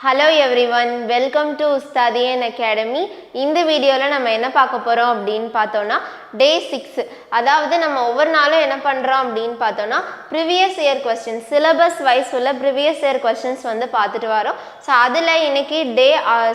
Hello everyone welcome to Ustadian academy இந்த வீடியோவில் நம்ம என்ன பார்க்க போகிறோம் அப்படின்னு பார்த்தோன்னா டே சிக்ஸ் அதாவது நம்ம ஒவ்வொரு நாளும் என்ன பண்ணுறோம் அப்படின்னு பார்த்தோன்னா previous year questions syllabus wise உள்ள ப்ரிவியஸ் இயர் கொஸ்டின்ஸ் வந்து பார்த்துட்டு வரோம். ஸோ அதில் இன்னைக்கு டே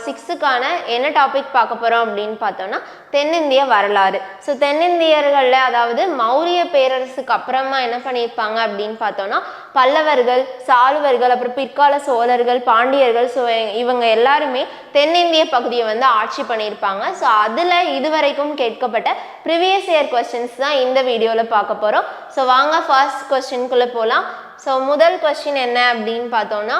சிக்ஸுக்கான uh, என்ன டாபிக் பார்க்க போகிறோம் அப்படின்னு பார்த்தோன்னா தென்னிந்திய வரலாறு. ஸோ தென்னிந்தியர்களில் அதாவது மௌரிய பேரரசுக்கு அப்புறமா என்ன பண்ணியிருப்பாங்க அப்படின்னு பார்த்தோன்னா பல்லவர்கள் சாளுவர்கள் அப்புறம் பிற்கால சோழர்கள் பாண்டியர்கள் ஸோ இவங்க எல்லாருமே தென்னிந்திய பகுதியை வந்து ஆட்சி பண்ணியிருப்பாங்க. ஸோ அதில் இதுவரைக்கும் கேட்கப்பட்ட ப்ரிவியஸ் இயர் கொஸ்டின்ஸ் தான் இந்த வீடியோவில் பார்க்க போகிறோம் ஸோ வாங்க ஃபர்ஸ்ட் கொஸ்டின்குள்ளே போகலாம் ஸோ முதல் கொஸ்டின் என்ன அப்படின்னு பார்த்தோம்னா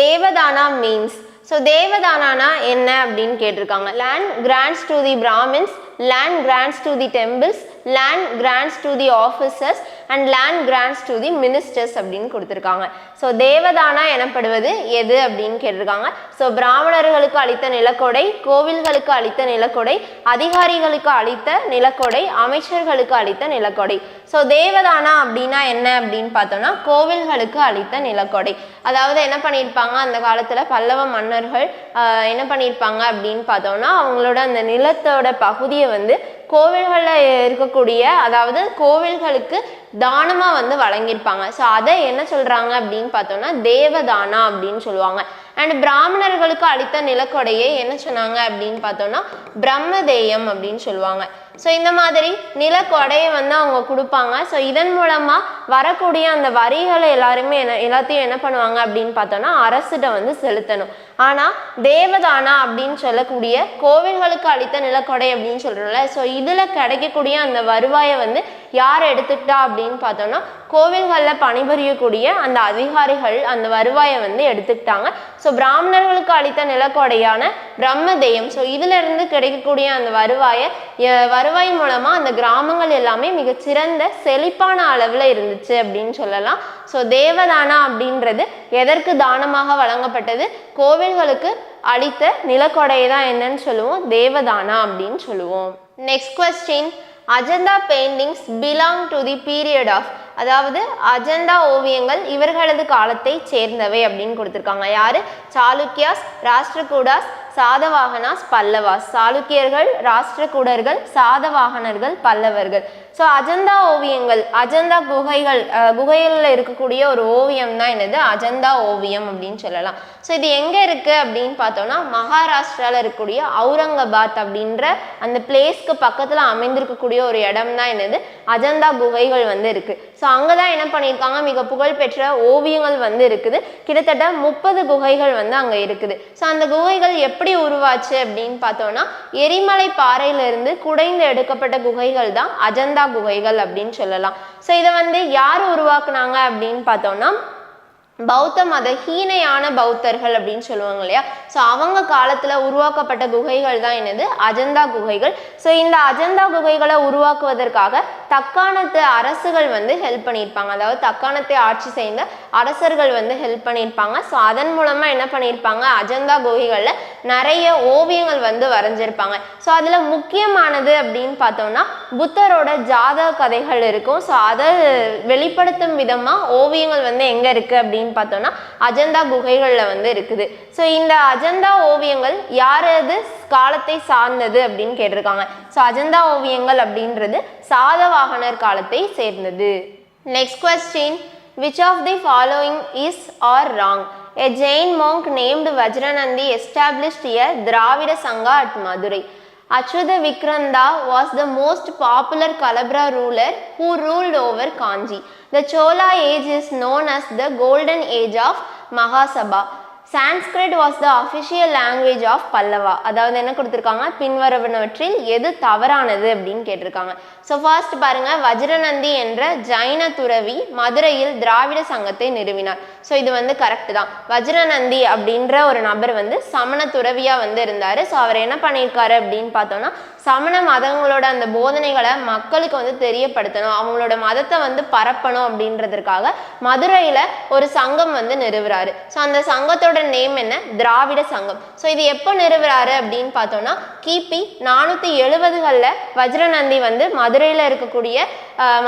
தேவதானா மீன்ஸ் ஸோ தேவதானானா என்ன அப்படின்னு கேட்டிருக்காங்க. Land grants to the Brahmins land grants to the temples land grants to the officers and land grants to the ministers அப்படின்னு கொடுத்துருக்காங்க. ஸோ தேவதானா எனப்படுவது எது அப்படின்னு கேட்டிருக்காங்க. ஸோ பிராமணர்களுக்கு அளித்த நிலக்கொடை கோவில்களுக்கு அளித்த நிலக்கொடை அதிகாரிகளுக்கு அளித்த நிலக்கொடை அமைச்சர்களுக்கு அளித்த நிலக்கொடை. ஸோ தேவதானா அப்படின்னா என்ன அப்படின்னு பார்த்தோம்னா கோவில்களுக்கு அளித்த நிலக்கொடை. அதாவது என்ன பண்ணியிருப்பாங்க? அந்த காலத்தில் பல்லவ மன்னர்கள் என்ன பண்ணியிருப்பாங்க அப்படின்னு பார்த்தோம்னா அவங்களோட அந்த நிலத்தோட பகுதியை வந்து கோவில்களில் இருக்கக்கூடிய அதாவது கோவில்களுக்கு தானமாக வந்து வழங்கியிருப்பாங்க. ஸோ அதை என்ன சொல்கிறாங்க அப்படின்னு பார்த்தோம்னா தேவதானா அப்படின்னு சொல்லுவாங்க. அண்ட் பிராமணர்களுக்கு அளித்த நிலக்கொடையை என்ன சொன்னாங்க அப்படின்னு பார்த்தோம்னா பிரம்மதேயம் அப்படின்னு சொல்லுவாங்க. ஸோ இந்த மாதிரி நிலக்கொடையை வந்து அவங்க கொடுப்பாங்க. ஸோ இதன் மூலமாக வரக்கூடிய அந்த வரிகளை எல்லாருமே என்ன எல்லாத்தையும் என்ன பண்ணுவாங்க அப்படின்னு பார்த்தோன்னா அரசிட்ட வந்து செலுத்தணும். ஆனால் தேவதானா அப்படின்னு சொல்லக்கூடிய கோவில்களுக்கு அளித்த நிலக்கொடை அப்படின்னு சொல்கிறோம்ல ஸோ இதில் கிடைக்கக்கூடிய அந்த வருவாயை வந்து யார் எடுத்துக்கிட்டா அப்படின்னு பார்த்தோன்னா கோவில்களில் பணிபுரியக்கூடிய அந்த அதிகாரிகள் அந்த வருவாயை வந்து எடுத்துக்கிட்டாங்க. ஸோ பிராமணர்களுக்கு அளித்த நிலக்கொடையான பிரம்மதேயம் ஸோ இதிலிருந்து கிடைக்கக்கூடிய அந்த வருவாயை வருவாய் மூலமாக அந்த கிராமங்கள் எல்லாமே மிகச்சிறந்த செழிப்பான அளவில் இருந்துச்சு அப்படின்னு சொல்லலாம். ஸோ தேவதானா அப்படின்றது எதற்கு தானமாக வழங்கப்பட்டது? கோவில்களுக்கு அளித்த நிலக்கொடையை தான் என்னன்னு சொல்லுவோம். தேவதானா அப்படின்னு சொல்லுவோம். Next question Ajanta paintings belong to the period of அதாவது அஜந்தா ஓவியங்கள் இவர்களது காலத்தை சேர்ந்தவை அப்படின்னு கொடுத்துருக்காங்க. யாரு? சாளுக்கியாஸ் ராஷ்டிரகூடாஸ் சாதவாகனாஸ் பல்லவாஸ். சாளுக்கியர்கள் ராஷ்டிரகூடர்கள் சாதவாகனர்கள் பல்லவர்கள். ஸோ அஜந்தா ஓவியங்கள் அஜந்தா குகைகள் குகைகளில் இருக்கக்கூடிய ஒரு ஓவியம் தான் என்னது? அஜந்தா ஓவியம் அப்படின்னு சொல்லலாம். ஸோ இது எங்கே இருக்குது அப்படின்னு பார்த்தோம்னா மகாராஷ்டிராவில் இருக்கக்கூடிய அவுரங்காபாத் அப்படின்ற அந்த பிளேஸ்க்கு பக்கத்தில் அமைந்திருக்கக்கூடிய ஒரு இடம் தான் என்னது? அஜந்தா குகைகள் வந்து இருக்குது ஸோ அங்கே தான் என்ன பண்ணியிருக்காங்க? மிக புகழ்பெற்ற ஓவியங்கள் வந்து இருக்குது. கிட்டத்தட்ட முப்பது குகைகள் வந்து அங்கே இருக்குது. ஸோ அந்த குகைகள் எப்படி எப்படி உருவாச்சு அப்படின்னு பார்த்தோம்னா எரிமலை பாறையிலிருந்து குடைந்து எடுக்கப்பட்ட குகைகள் தான் அஜந்தா குகைகள் அப்படின்னு சொல்லலாம். ஸோ இதை வந்து யார் உருவாக்குனாங்க அப்படின்னு பார்த்தோம்னா பௌத்த மத ஹீனையான பௌத்தர்கள் அப்படின்னு சொல்லுவாங்க இல்லையா ஸோ அவங்க காலத்தில் உருவாக்கப்பட்ட குகைகள் தான் என்னது? அஜந்தா குகைகள். ஸோ இந்த அஜந்தா குகைகளை உருவாக்குவதற்காக தக்காணத்து அரசுகள் வந்து ஹெல்ப் பண்ணியிருப்பாங்க. அதாவது தக்காணத்தை ஆட்சி செய்த அரசர்கள் வந்து ஹெல்ப் பண்ணியிருப்பாங்க. ஸோ அதன் மூலமாக என்ன பண்ணியிருப்பாங்க? அஜந்தா குகைகளில் நிறைய ஓவியங்கள் வந்து வரைஞ்சிருப்பாங்க. ஸோ அதில் முக்கியமானது அப்படின்னு பார்த்தோம்னா புத்தரோட ஜாதக கதைகள் இருக்கும். ஸோ அதை வெளிப்படுத்தும் விதமாக ஓவியங்கள் வந்து எங்கே இருக்குது அப்படின்னு பார்த்தோன்னா அஜந்தா குகைகளில் வந்து இருக்குது. ஸோ இந்த அஜந்தா ஓவியங்கள் யாரது காலத்தை சார்ந்தது அப்படின்னு கேட்டிருக்காங்க. ஸோ அஜந்தா ஓவியங்கள் அப்படின்றது சாதவாகனர் காலத்தை சேர்ந்தது. Next question which of the following is are wrong a Jain monk named Vajranandi established a Dravida Sangha at Madurai Achyuta Vikranda was the most popular Kalabra ruler who ruled over Kanji. The Chola age is known as the golden age of Mahasabha. Sanskrit was the official language of Pallava அதாவது என்ன கொடுத்துருக்காங்க? பின்வரவனவற்றில் எது தவறானது அப்படின்னு கேட்டிருக்காங்க. So first பாருங்க வஜ்ரநந்தி என்ற ஜைன துறவி மதுரையில் திராவிட சங்கத்தை நிறுவினார். ஸோ இது வந்து கரெக்ட் தான். வஜ்ரநந்தி அப்படின்ற ஒரு நபர் வந்து சமண துறவியாக வந்து இருந்தார். ஸோ அவர் என்ன பண்ணியிருக்காரு அப்படின்னு பார்த்தோம்னா சமண மதங்களோட அந்த போதனைகளை மக்களுக்கு வந்து தெரியப்படுத்தணும். அவங்களோட மதத்தை வந்து பரப்பணும் அப்படின்றதுக்காக மதுரையில் ஒரு சங்கம் வந்து நிறுவுறாரு. ஸோ அந்த சங்கத்தோட நேம் என்ன? திராவிட சங்கம். ஸோ இது எப்போ நிறுவுறாரு அப்படின்னு பார்த்தோம்னா கிபி நானூற்றி எழுபதுகளில் வஜ்ரநந்தி வந்து மதுரையில் இருக்கக்கூடிய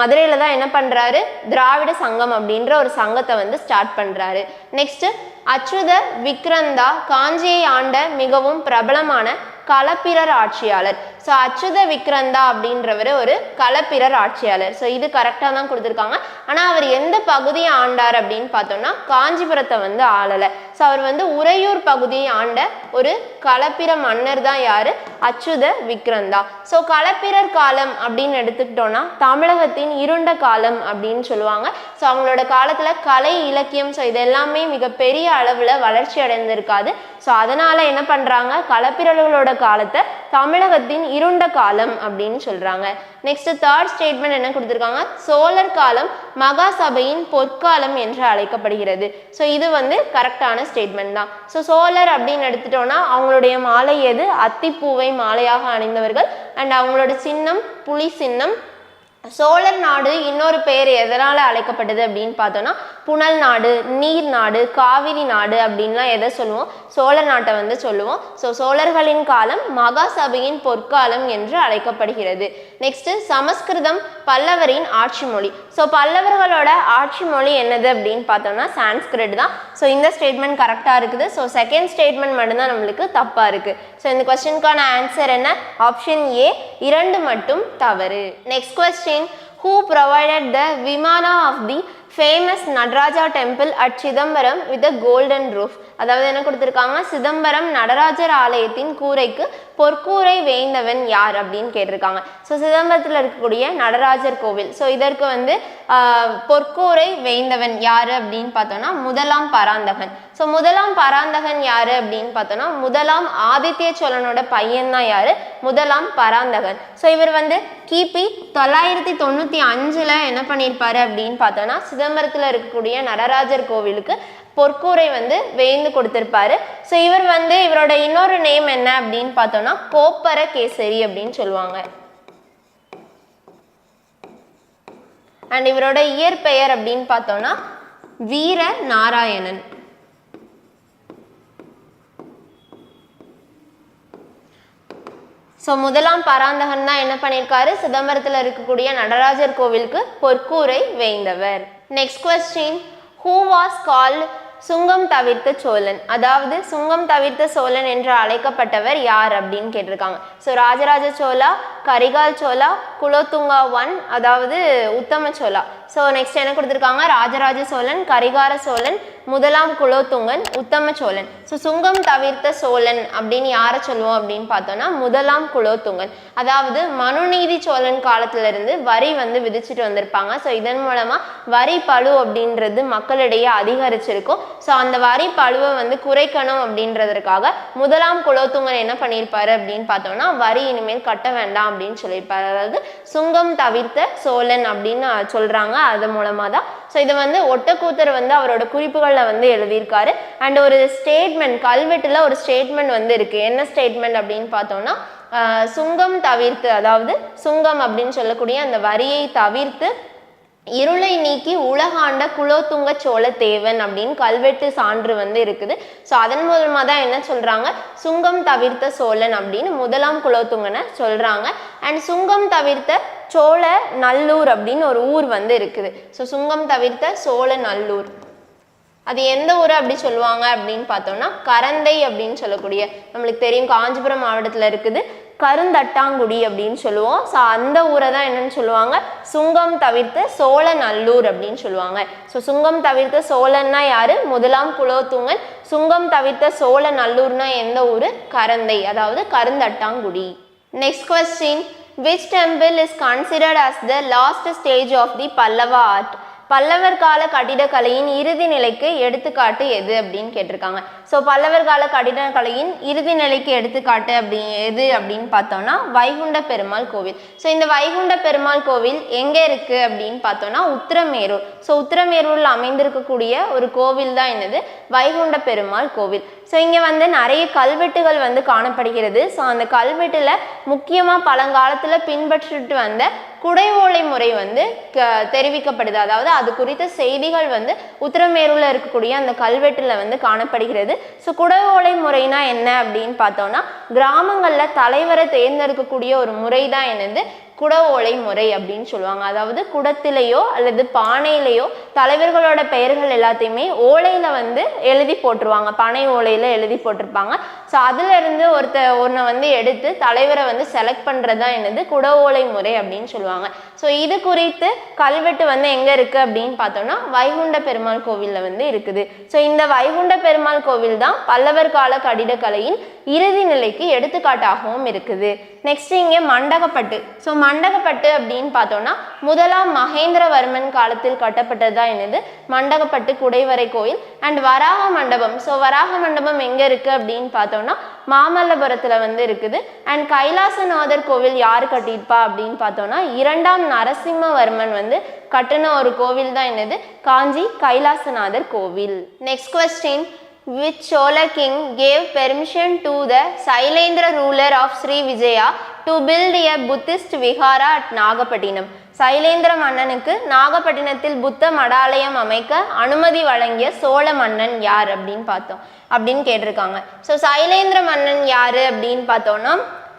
மதுரையில் தான் என்ன பண்ணுறாரு திராவிட சங்கம் அப்படின்ற ஒரு சங்கத்தை வந்து ஸ்டார்ட் பண்ணுறாரு நெக்ஸ்ட்டு அச்சுத விக்ரந்தா காஞ்சியை ஆண்ட மிகவும் பிரபலமான களப்பிரர் ஆட்சியாளர். ஸோ அச்சுத விக்ரந்தா அப்படின்றவர் ஒரு களப்பிரர் ஆட்சியாளர். ஸோ இது கரெக்டாக தான் கொடுத்துருக்காங்க. ஆனால் அவர் எந்த பகுதியை ஆண்டார் அப்படின்னு பார்த்தோம்னா காஞ்சிபுரத்தை வந்து ஆளலை. ஸோ அவர் வந்து உறையூர் பகுதியை ஆண்ட ஒரு களப்பிர மன்னர் தான் யார்? அச்சுத விக்ரந்தா ஸோ களப்பிரர் காலம் அப்படின்னு எடுத்துக்கிட்டோம்னா தமிழகத்தின் இருண்ட காலம் அப்படின்னு சொல்லுவாங்க. ஸோ அவங்களோட காலத்தில் கலை இலக்கியம் ஸோ இது எல்லாமே மிகப்பெரிய அளவில் வளர்ச்சி அடைந்திருக்காது. ஸோ அதனால் என்ன பண்ணுறாங்க களப்பிரர்களோட காலத்தை தமிழகத்தின் இருண்ட காலம் அப்படின்னு சொல்கிறாங்க நெக்ஸ்ட் தேர்ட் ஸ்டேட்மெண்ட் என்ன கொடுத்துருக்காங்க? சோழர் காலம் மகாசபையின் பொற்காலம் என்று அழைக்கப்படுகிறது. ஸோ இது வந்து கரெக்டான ஸ்டேட்மெண்ட் தான். ஸோ சோழர் அப்படின்னு எடுத்துட்டோம்னா அவங்களுடைய மாலை எது? அத்திப்பூவை மாலையாக அணிந்தவர்கள். அண்ட் அவங்களோட சின்னம் புலி சின்னம் சோழர் நாடு இன்னொரு பெயர் எதனால் அழைக்கப்பட்டது அப்படின்னு பார்த்தோன்னா புனல் நாடு நீர் நாடு காவிரி நாடு அப்படின்லாம் எதை சொல்லுவோம்? சோழர் நாட்டை வந்து சொல்லுவோம். ஸோ சோழர்களின் காலம் மகாசபையின் பொற்காலம் என்று அழைக்கப்படுகிறது. நெக்ஸ்ட் சமஸ்கிருதம் பல்லவரின் ஆட்சி மொழி. ஸோ பல்லவர்களோட ஆட்சி மொழி என்னது அப்படின்னு பார்த்தோம்னா சான்ஸ்கிரிட் தான். ஸோ இந்த ஸ்டேட்மெண்ட் கரெக்டாக இருக்குது. ஸோ செகண்ட் ஸ்டேட்மெண்ட் மட்டும்தான் நம்மளுக்கு தப்பாக இருக்குது ஸோ இந்த கொஸ்டினுக்கான ஆன்சர் என்ன? ஆப்ஷன் ஏ இரண்டு மட்டும் தவறு. Next question Jain who provided the Vimana of the famous Nataraja temple at Chidambaram with a golden roof அதாவது என்ன கொடுத்துருக்காங்க சிதம்பரம் நடராஜர் ஆலயத்தின் கூரைக்கு பொற்கூரை வேந்தவன் யார் அப்படின்னு கேட்டிருக்காங்க. ஸோ சிதம்பரத்தில் இருக்கக்கூடிய நடராஜர் கோவில். ஸோ இதற்கு வந்து பொற்கூரை வேந்தவன் யார் அப்படின்னு பார்த்தோம்னா முதலாம் பராந்தகன். ஸோ முதலாம் பராந்தகன் யார் அப்படின்னு பார்த்தோம்னா முதலாம் ஆதித்ய சோழனோட பையன் தான் முதலாம் பராந்தகன். ஸோ இவர் வந்து கிபி தொள்ளாயிரத்தி தொண்ணூற்றி அஞ்சில் என்ன பண்ணியிருப்பாரு அப்படின்னு பார்த்தோம்னா சிதம்பரத்தில் இருக்கக்கூடிய நடராஜர் கோவிலுக்கு பொற்கூரை வந்து வேந்து கொடுத்துருப்பாரு. ஸோ இவர் வந்து இவரோட இன்னொரு நேம் என்ன அப்படின்னு பார்த்தோம்னா கோப்பர கேசரி அப்படின்னு சொல்லுவாங்க. அண்ட் இவரோட இயற்பெயர் அப்படின்னு பார்த்தோம்னா வீர நாராயணன் ஸோ முதலாம் பராந்தகன் தான் என்ன பண்ணியிருக்காரு? சிதம்பரத்தில் இருக்கக்கூடிய நடராஜர் கோவிலுக்கு பொற்கூரை வேந்தவர் next question who was called சுங்கம் தவிர்த்த சோழன். அதாவது சுங்கம் தவிர்த்த சோழன் என்று அழைக்கப்பட்டவர் யார் அப்படின்னு கேட்டிருக்காங்க. ஸோ ராஜராஜ சோழா கரிகால் சோழா குலோத்துங்கா ஒன் அதாவது உத்தம சோழா. ஸோ நெக்ஸ்ட் என்ன கொடுத்துருக்காங்க? ராஜராஜ சோழன் கரிகார சோழன் முதலாம் குலோத்துங்கன் உத்தம சோழன். ஸோ சுங்கம் தவிர்த்த சோழன் அப்படின்னு யாரை சொல்லுவோம் அப்படின்னு பார்த்தோம்னா முதலாம் குலோத்துங்கன். அதாவது மனுநீதி சோழன் காலத்திலிருந்து வரி வந்து விதிச்சுட்டு வந்திருப்பாங்க. ஸோ இதன் மூலமாக வரி பழு அப்படின்றது மக்களிடையே அதிகரிச்சிருக்கும். ஸோ அந்த வரி பழுவை வந்து குறைக்கணும் அப்படின்றதற்காக முதலாம் குலோத்துங்கன் என்ன பண்ணியிருப்பாரு அப்படின்னு பார்த்தோம்னா வரி இனிமேல் கட்ட வேண்டாம் அப்படின்னு சொல்லியிருப்பாரு. அதாவது சுங்கம் தவிர்த்த சோழன் அப்படின்னு சொல்றாங்க அது மூலமா தான் ஸோ இது வந்து ஒட்டக்கூத்தர் வந்து அவரோட குறிப்புகளில் வந்து எழுதியிருக்காரு. அண்ட் ஒரு ஸ்டேட்மெண்ட் கல்வெட்டில் ஒரு ஸ்டேட்மெண்ட் வந்து இருக்கு. என்ன ஸ்டேட்மெண்ட் அப்படின்னு பார்த்தோம்னா சுங்கம் தவிர்த்து அதாவது சுங்கம் அப்படின்னு சொல்லக்கூடிய அந்த வரியை தவிர்த்து இருளை நீக்கி உலகாண்ட குலோத்துங்க சோழ தேவன் அப்படின்னு கல்வெட்டு சான்று வந்து இருக்குது. ஸோ அதன் மூலமாக தான் என்ன சொல்கிறாங்க சுங்கம் தவிர்த்த சோழன் அப்படின்னு முதலாம் குலோத்துங்கனை சொல்கிறாங்க அண்ட் சுங்கம் தவிர்த்த சோழ நல்லூர் அப்படின்னு ஒரு ஊர் வந்து இருக்குது. ஸோ சுங்கம் தவிர்த்த சோழ நல்லூர். அது எந்த ஊர் அப்படி சொல்லுவாங்க அப்படின்னு பார்த்தோம்னா கரந்தை அப்படின்னு சொல்லக்கூடிய நம்மளுக்கு தெரியும் காஞ்சிபுரம் மாவட்டத்தில் இருக்குது. கருந்தட்டாங்குடி அப்படின்னு சொல்லுவோம். ஸோ அந்த ஊரை தான் என்னன்னு சொல்லுவாங்க. சுங்கம் தவிர்த்த சோழ நல்லூர் அப்படின்னு சொல்லுவாங்க. ஸோ சுங்கம் தவிர்த்த சோழன்னா யாரு? முதலாம் குலோத்துங்கன். சுங்கம் தவிர்த்த சோழ நல்லூர்னா எந்த ஊர்? கரந்தை அதாவது Karunthattankudi. Next question which temple is considered as the last stage of the Pallava art Pallavar கால கட்டிடக்கலையின் இறுதி நிலைக்கு எடுத்துக்காட்டு எது அப்படின்னு கேட்டிருக்காங்க. ஸோ பல்லவர் கால கட்டிடக்கலையின் இறுதி நிலைக்கு எடுத்துக்காட்டு அப்படி எது அப்படின்னு பார்த்தோம்னா வைகுண்ட பெருமாள் கோவில். ஸோ இந்த வைகுண்ட பெருமாள் கோவில் எங்கே இருக்குது அப்படின்னு பார்த்தோம்னா உத்திரமேரூர். ஸோ உத்திரமேரூரில் அமைந்திருக்கக்கூடிய ஒரு கோவில் தான் என்னது? வைகுண்ட பெருமாள் கோவில். ஸோ இங்கே வந்து நிறைய கல்வெட்டுகள் வந்து காணப்படுகிறது. ஸோ அந்த கல்வெட்டில் முக்கியமாக பழங்காலத்தில் பின்பற்றிட்டு வந்த குடை ஓலை முறை வந்து க- தெரிவிக்கப்படுது. அதாவது அது குறித்த செய்திகள் வந்து உத்தரமேரூரில் இருக்கக்கூடிய அந்த கல்வெட்டில் வந்து காணப்படுகிறது. ஸோ குடை ஓலை முறைனா என்ன அப்படின்னு பார்த்தோம்னா கிராமங்களில் தலைவரை தேர்ந்தெடுக்கக்கூடிய ஒரு முறை தான் என்னது? குட ஓலை முறை அப்படின்னு சொல்லுவாங்க. அதாவது குடத்திலேயோ அல்லது பானையிலேயோ தலைவர்களோட பெயர்கள் எல்லாத்தையுமே ஓலையில வந்து எழுதி போட்டுருவாங்க. பனை ஓலையில எழுதி போட்டிருப்பாங்க. ஸோ அதுல இருந்து ஒருத்த ஒன்றை வந்து எடுத்து தலைவரை வந்து செலக்ட் பண்றதா என்னது? குட ஓலை முறை அப்படின்னு சொல்லுவாங்க. ஸோ இது குறித்து கல்வெட்டு வந்து எங்க இருக்கு அப்படின்னு பார்த்தோம்னா வைகுண்ட பெருமாள் கோவில்ல வந்து இருக்குது. ஸோ இந்த வைகுண்ட பெருமாள் கோவில் தான் பல்லவர் கால கட்டிடக்கலையின் இறுதி நிலைக்கு எடுத்துக்காட்டாகவும் இருக்குது. நெக்ஸ்ட் இங்கே மண்டகப்பட்டு. ஸோ மண்டகப்பட்டு அப்படின்னு பார்த்தோம்னா முதலாம் மகேந்திரவர்மன் காலத்தில் கட்டப்பட்டதா என்னது? மண்டகப்பட்டு குடைவரை கோயில் அண்ட் வராக மண்டபம். ஸோ வராக மண்டபம் எங்கே இருக்குது அப்படின்னு பார்த்தோம்னா மாமல்லபுரத்தில் வந்து இருக்குது. அண்ட் கைலாசநாதர் கோவில் யார் கட்டியிருப்பா அப்படின்னு பார்த்தோம்னா இரண்டாம் நரசிம்மவர்மன் வந்து கட்டின ஒரு கோவில் தான் என்னது? காஞ்சி கைலாசநாதர் கோவில். Next question which Chola king gave permission to the Sailendra ruler of Sri Vijaya to build a Buddhist vihara at Nagapattinam. Sailendra மன்னனுக்கு நாகப்பட்டினத்தில் புத்த மடாலயம் அமைக்க அனுமதி வழங்கிய சோழ மன்னன் யார் அப்படின்னு பார்த்தோம் அப்படின்னு கேட்டிருக்காங்க ஸோ சைலேந்திர மன்னன் யார் அப்படின்னு பார்த்தோன்னா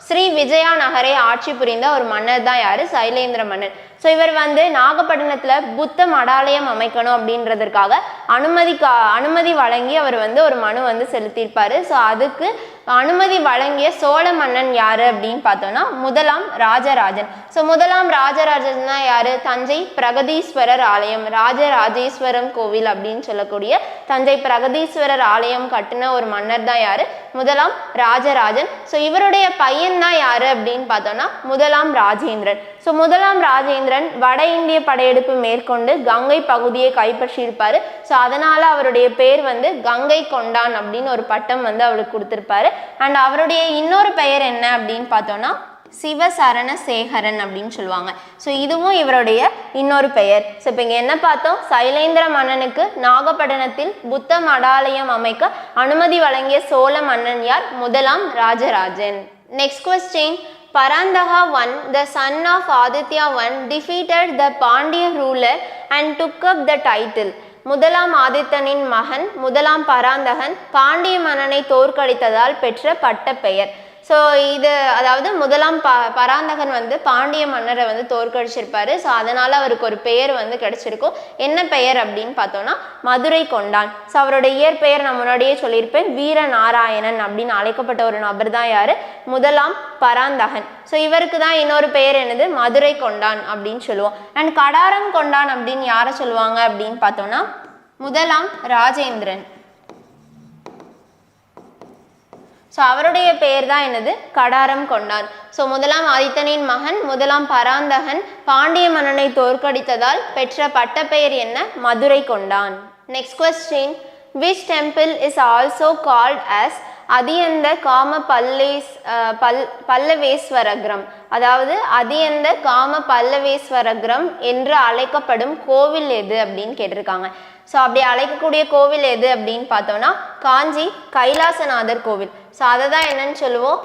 ஸ்ரீ விஜயா நகரை ஆட்சி புரிந்த ஒரு மன்னர் தான் யாரு? சைலேந்திர மன்னன் ஸோ இவர் வந்து நாகப்பட்டினத்துல புத்த மடாலயம் அமைக்கணும் அப்படின்றதற்காக அனுமதிக்கா அனுமதி வழங்கி அவர் வந்து ஒரு மனு வந்து செலுத்தியிருப்பாரு. ஸோ அதுக்கு அனுமதி வழங்கிய சோழ மன்னன் யாரு அப்படின்னு பார்த்தோம்னா முதலாம் ராஜராஜன். ஸோ முதலாம் ராஜராஜன் தான் யாரு? தஞ்சை பிரகதீஸ்வரர் ஆலயம். ராஜராஜேஸ்வரம் கோவில் அப்படின்னு சொல்லக்கூடிய தஞ்சை பிரகதீஸ்வரர் ஆலயம் கட்டின ஒரு மன்னர் தான் யாரு? முதலாம் ராஜராஜன். ஸோ இவருடைய பையன் தான் யாரு அப்படின்னு பார்த்தோம்னா முதலாம் ராஜேந்திரன். ஸோ முதலாம் ராஜேந்திரன் வட இந்திய படையெடுப்பு மேற்கொண்டு கங்கை பகுதியை கைப்பற்றியிருப்பாரு. ஸோ அதனால அவருடைய பேர் வந்து கங்கை கொண்டான் அப்படின்னு ஒரு பட்டம் வந்து அவருக்கு கொடுத்துருப்பாரு. அண்ட் அவருடைய இன்னொரு பெயர் என்ன அப்படின்னு பார்த்தோம்னா சிவசரண சேகரன் அப்படின்னு சொல்லுவாங்க. ஸோ இதுவும் இவருடைய இன்னொரு பெயர். ஸோ இப்போ இங்கே என்ன பார்த்தோம்? சைலேந்திர மன்னனுக்கு நாகப்பட்டினத்தில் புத்த மடாலயம் அமைக்க அனுமதி வழங்கிய சோழ மன்னன் யார்? முதலாம் Rajarajan. Next question Parantaka one the son of Aditya one defeated the Pandya ruler and took up the title முதலாம் ஆதித்தனின் மகன் முதலாம் பராந்தகன் பாண்டிய மன்னனை தோற்கடித்ததால் பெற்ற பட்ட பெயர் ஸோ இது அதாவது முதலாம் ப பராந்தகன் வந்து பாண்டிய மன்னரை வந்து தோற்கடிச்சிருப்பாரு. ஸோ அதனால அவருக்கு ஒரு பெயர் வந்து கிடைச்சிருக்கும். என்ன பெயர் அப்படின்னு பார்த்தோம்னா மதுரை கொண்டான். ஸோ அவரோட இயற்பெயர் நான் முன்னாடியே சொல்லியிருப்பேன். வீர நாராயணன் அப்படின்னு அழைக்கப்பட்ட ஒரு நபர் தான் யாரு? முதலாம் பராந்தகன். ஸோ இவருக்கு தான் இன்னொரு பெயர் என்னது? மதுரை கொண்டான் அப்படின்னு சொல்லுவோம். அண்ட் கடாரம் கொண்டான் அப்படின்னு யாரை சொல்லுவாங்க அப்படின்னு பார்த்தோம்னா முதலாம் ராஜேந்திரன். ஸோ அவருடைய பெயர் தான் என்னது? கடாரம் கொண்டான் ஸோ முதலாம் ஆதித்தனின் மகன் முதலாம் பராந்தகன் பாண்டிய மன்னனை தோற்கடித்ததால் பெற்ற பட்டப்பெயர் என்ன? மதுரை கொண்டான். Next question which temple is also called as Atyanta Kama பல்லேஸ் பல் பல்லவேஸ்வரகிரம் அதாவது அதியந்த காம பல்லவேஸ்வரகிரம் என்று அழைக்கப்படும் கோவில் எது அப்படின்னு கேட்டிருக்காங்க. ஸோ அப்படி அழைக்கக்கூடிய கோவில் எது அப்படின்னு பார்த்தோம்னா காஞ்சி கைலாசநாதர் கோவில். ஸோ அதை தான் என்னன்னு சொல்லுவோம்.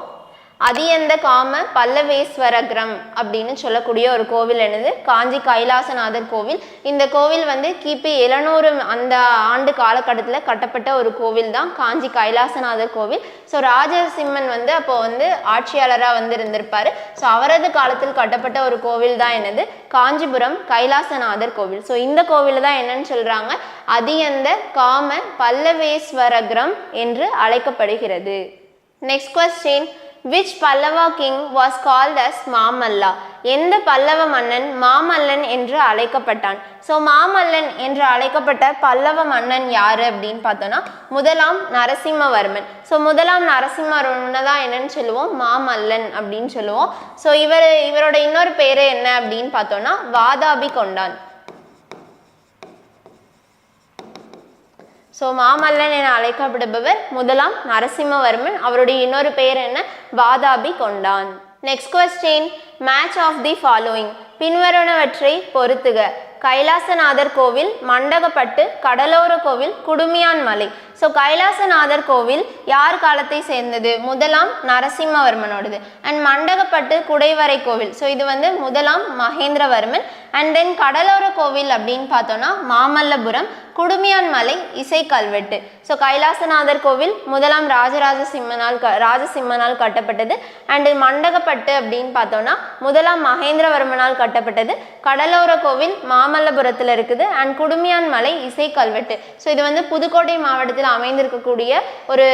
அதியந்த காம பல்லவேஸ்வரகிரம் அப்படின்னு சொல்லக்கூடிய ஒரு கோவில் என்னது? காஞ்சி கைலாசநாதர் கோவில். இந்த கோவில் வந்து கிபி எழுநூறு அந்த ஆண்டு காலகட்டத்தில் கட்டப்பட்ட ஒரு கோவில் தான் காஞ்சி கைலாசநாதர் கோவில். ஸோ ராஜசிம்மன் வந்து அப்போ வந்து ஆட்சியாளராக வந்து இருந்திருப்பாரு. ஸோ அவரது காலத்தில் கட்டப்பட்ட ஒரு கோவில் தான் என்னது? காஞ்சிபுரம் கைலாசநாதர் கோவில். ஸோ இந்த கோவில் தான் என்னன்னு அதி அதியந்த காம பல்லவேஸ்வரகிரம் என்று அழைக்கப்படுகிறது. Next question which Pallava king was called as Mamalla எந்த பல்லவ மன்னன் மாமல்லன் என்று அழைக்கப்பட்டான்? ஸோ மாமல்லன் என்று அழைக்கப்பட்ட பல்லவ மன்னன் யார் அப்படின்னு பார்த்தோன்னா முதலாம் நரசிம்மவர்மன். ஸோ முதலாம் நரசிம்மவர்மனை தான் என்னன்னு சொல்லுவோம் மாமல்லன் அப்படின்னு சொல்லுவோம். ஸோ இவர் இவரோட இன்னொரு பேர் என்ன அப்படின்னு பார்த்தோன்னா வாதாபி கொண்டான் ஸோ மாமல்லன் என அழைக்கப்படுபவர் முதலாம் நரசிம்மவர்மன். அவருடைய இன்னொரு பெயர் என்ன? வாதாபி கொண்டான். Next question match of the following பின்வருவனவற்றை பொறுத்துக. கைலாசநாதர் கோவில் மண்டகப்பட்டு கடலோர கோவில் குடுமியான் மலை. ஸோ கைலாசநாதர் கோவில் யார் காலத்தை சேர்ந்தது? முதலாம் நரசிம்மவர்மனோடது. அண்ட் மண்டகப்பட்டு குடைவரை கோவில். ஸோ இது வந்து முதலாம் மகேந்திரவர்மன். அண்ட் தென் கடலோர கோவில் அப்படின்னு பார்த்தோன்னா மாமல்லபுரம் குடுமியான் மலை இசை கல்வெட்டு ஸோ கைலாசநாதர் கோவில் முதலாம் ராஜராஜ சிம்மனால் க ராஜசிம்மனால் கட்டப்பட்டது. அண்டு மண்டகப்பட்டு அப்படின்னு பார்த்தோன்னா முதலாம் மகேந்திரவர்மனால் கட்டப்பட்டது. கடலோர கோவில் மாமல்லபுரத்தில் இருக்குது. அண்ட் குடுமியான் மலை இசை கல்வெட்டு ஸோ இது வந்து புதுக்கோட்டை மாவட்டத்தில் அமைந்திருக்கக்கூடிய ஒரு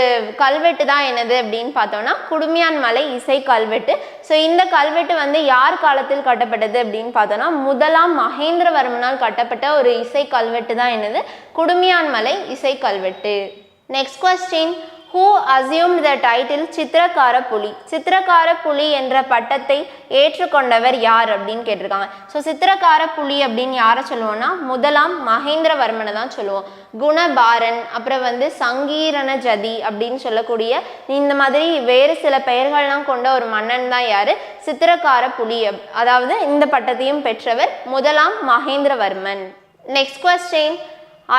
கல்வெட்டு தான் என்னது அப்படின்னு பார்த்தோன்னா குடுமியான் மலை இசை கல்வெட்டு ஸோ இந்த கல்வெட்டு வந்து யார் காலத்தில் கட்டப்பட்டது அப்படின்னு பார்த்தோன்னா முதல் முதலாம் மகேந்திரவர்மனால் கட்டப்பட்ட ஒரு இசை கல்வெட்டு தான் என்னது? குடுமியான் மலை இசை கல்வெட்டு. Next question who assume the title Chitrakara Puli? Chitrakara Puli என்ற பட்டத்தை ஏற்றுக்கொண்டவர் யார் அப்படின்னு கேட்டிருக்காங்க. ஸோ சித்திரக்கார புலி அப்படின்னு யாரை சொல்லுவோம்னா முதலாம் மகேந்திரவர்மனை தான் சொல்லுவோம். குணபாரன் அப்புறம் வந்து சங்கீரண ஜதி அப்படின்னு சொல்லக்கூடிய இந்த மாதிரி வேறு சில பெயர்கள்லாம் கொண்ட ஒரு மன்னன் தான் யார்? சித்திரக்கார புலி அதாவது இந்த பட்டத்தையும் பெற்றவர் முதலாம் Mahendravarman. Next question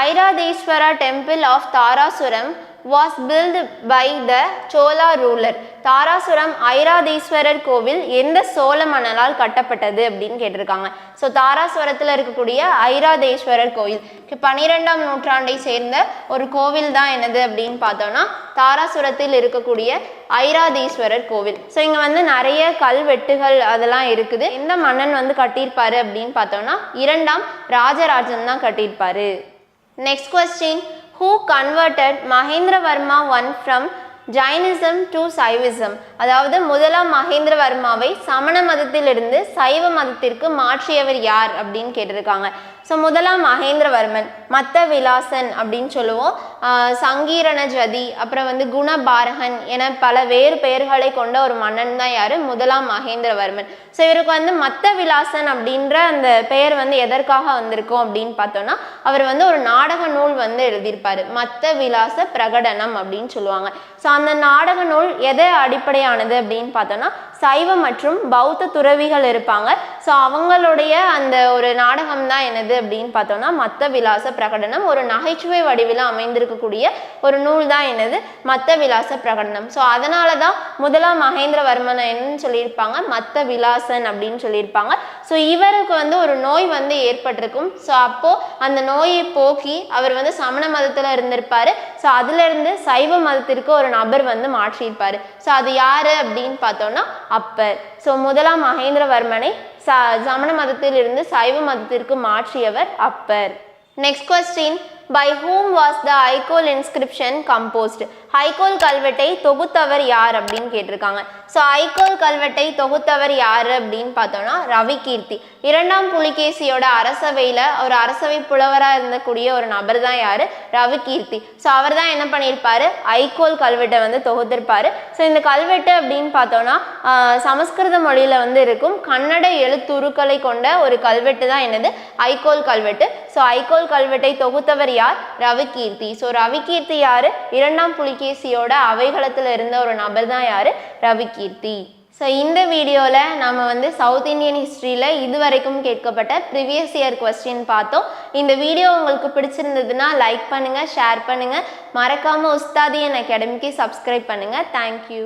Airatesvara temple of Darasuram was built by the Chola ruler Darasuram Airatheeswarar கோவில் எந்த சோழ மன்னரால் கட்டப்பட்டது அப்படின்னு கேட்டிருக்காங்க. ஸோ தாராசுரத்தில் இருக்கக்கூடிய ஐராதேஸ்வரர் கோவில். பன்னிரெண்டாம் நூற்றாண்டை சேர்ந்த ஒரு கோவில் தான் என்னது அப்படின்னு பார்த்தோம்னா தாராசுரத்தில் இருக்கக்கூடிய ஐராதீஸ்வரர் கோவில். ஸோ இங்கே வந்து நிறைய கல்வெட்டுகள் அதெல்லாம் இருக்குது. எந்த மன்னன் வந்து கட்டியிருப்பாரு அப்படின்னு பார்த்தோம்னா இரண்டாம் ராஜராஜன் தான் கட்டியிருப்பாரு. Next question who converted Mahendravarma one from Jainism to Saivism அதாவது முதலாம் மகேந்திரவர்மாவை சமண மதத்திலிருந்து சைவ மதத்திற்கு மாற்றியவர் யார் அப்படின்னு கேட்டிருக்காங்க. ஸோ முதலாம் மகேந்திரவர்மன் மத்த விலாசன் அப்படின்னு சொல்லுவோம். சங்கீரண ஜதி அப்புறம் வந்து குணபாரகன் என பல வேறு பெயர்களை கொண்ட ஒரு மன்னன் தான் யாரு? முதலாம் மகேந்திரவர்மன். ஸோ இவருக்கு வந்து மத்த விலாசன் அப்படின்ற அந்த பெயர் வந்து எதற்காக வந்திருக்கும் அப்படின்னு பார்த்தோம்னா அவர் வந்து ஒரு நாடக நூல் வந்து எழுதியிருப்பாரு. மத்த விலாச பிரகடனம் அப்படின்னு சொல்லுவாங்க. ஸோ அந்த நாடக நூல் எதை அடிப்படையானது அப்படின்னு பார்த்தோம்னா சைவ மற்றும் பௌத்த துறவிகள் இருப்பாங்க. ஸோ அவங்களுடைய அந்த ஒரு நாடகம் தான் என்னது அப்படின்னு பார்த்தோம்னா மத்த விலாச பிரகடனம். ஒரு நகைச்சுவை வடிவில் அமைந்திருக்கக்கூடிய ஒரு நூல் தான் என்னது? மத்த விலாச பிரகடனம். ஸோ அதனால தான் முதலாம் மகேந்திரவர்மன் என்னன்னு சொல்லியிருப்பாங்க? மத்த விலாசன் அப்படின்னு சொல்லியிருப்பாங்க. ஸோ இவருக்கு வந்து ஒரு நோய் வந்து ஏற்பட்டிருக்கும். ஸோ அப்போது அந்த நோயை போக்கி அவர் வந்து சமண மதத்தில் இருந்திருப்பார். ஸோ அதுலேருந்து சைவ மதத்திற்கு ஒரு நபர் வந்து மாற்றியிருப்பார். ஸோ அது யார் அப்படின்னு பார்த்தோம்னா அப்பர் ஸோ முதலாம் மகேந்திரவர்மனை ச சமண மதத்தில் இருந்து சைவ மதத்திற்கு மாற்றியவர் Appar. Next question by whom was the Aihole inscription composed Aihole கல்வெட்டை தொகுத்தவர் யார் அப்படின்னு கேட்டிருக்காங்க. ஸோ ஐகோல் கல்வெட்டை தொகுத்தவர் யார் அப்படின்னு பார்த்தோம்னா ரவி கீர்த்தி இரண்டாம் புலிகேசியோட அரசவையில் ஒரு அரசவை புலவராக இருந்தக்கூடிய ஒரு நபர் தான் யார்? ரவி கீர்த்தி ஸோ அவர் தான் என்ன பண்ணியிருப்பார்? ஐகோல் கல்வெட்டை வந்து தொகுத்திருப்பார். ஸோ இந்த கல்வெட்டு அப்படின்னு பார்த்தோம்னா சமஸ்கிருத மொழியில் வந்து இருக்கும் கன்னட எழுத்துருக்களை கொண்ட ஒரு கல்வெட்டு தான் என்னது? ஐகோல் கல்வெட்டு. ஸோ ஐகோல் கல்வெட்டை தொகுத்தவர் யார்? ரவிகீர்த்தி. ஸோ ரவிகீர்த்தி யாரு? இரண்டாம் புலிகேசியோட அவைகளத்தில் இருந்த ஒரு நபர் தான் யாரு? ரவிகீர்த்தி. ஸோ இந்த வீடியோவில் நம்ம வந்து சவுத் இந்தியன் ஹிஸ்ட்ரியில் இதுவரைக்கும் கேட்கப்பட்ட ப்ரிவியஸ் இயர் கொஸ்டின் பார்த்தோம். இந்த வீடியோ உங்களுக்கு பிடிச்சிருந்ததுன்னா லைக் பண்ணுங்கள் ஷேர் பண்ணுங்கள் மறக்காமல் உஸ்தாதியன் அகாடமிக்கு சப்ஸ்கிரைப் பண்ணுங்கள் தேங்க்யூ